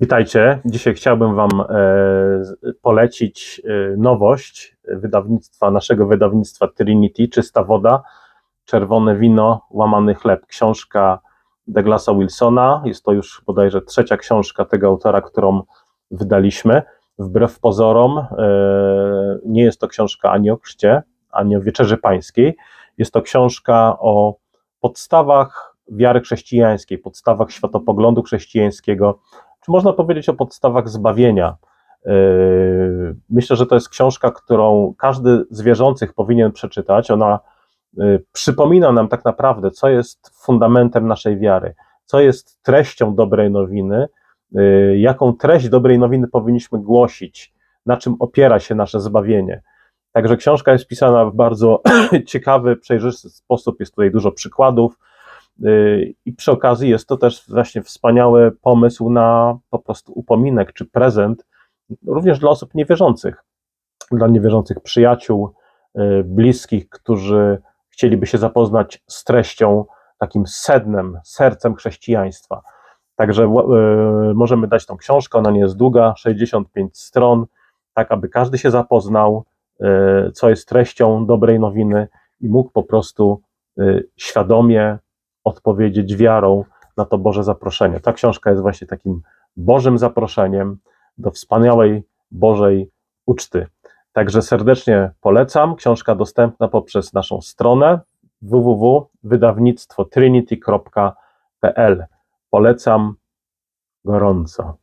Witajcie. Dzisiaj chciałbym Wam e, polecić e, nowość wydawnictwa, naszego wydawnictwa Trinity, Czysta Woda, Czerwone Wino, Łamany Chleb. Książka Douglasa Wilsona. Jest to już bodajże trzecia książka tego autora, którą wydaliśmy. Wbrew pozorom, e, nie jest to książka ani o chrzcie, ani o wieczerzy pańskiej. Jest to książka o podstawach wiary chrześcijańskiej, podstawach światopoglądu chrześcijańskiego, czy można powiedzieć o podstawach zbawienia. Yy, Myślę, że to jest książka, którą każdy z wierzących powinien przeczytać. Ona yy, przypomina nam tak naprawdę, co jest fundamentem naszej wiary, co jest treścią dobrej nowiny, yy, jaką treść dobrej nowiny powinniśmy głosić, na czym opiera się nasze zbawienie. Także książka jest pisana w bardzo ciekawy, przejrzysty sposób. Jest tutaj dużo przykładów. Yy, I przy okazji jest to też właśnie wspaniały pomysł na po prostu upominek czy prezent, również dla osób niewierzących, dla niewierzących przyjaciół, yy, bliskich, którzy chcieliby się zapoznać z treścią, takim sednem, sercem chrześcijaństwa. Także yy, możemy dać tą książkę, ona nie jest długa, 65 stron, tak aby każdy się zapoznał, co jest treścią dobrej nowiny i mógł po prostu świadomie odpowiedzieć wiarą na to Boże zaproszenie. Ta książka jest właśnie takim Bożym zaproszeniem do wspaniałej Bożej uczty. Także serdecznie polecam. Książka dostępna poprzez naszą stronę www.wydawnictwotrinity.pl. Polecam gorąco.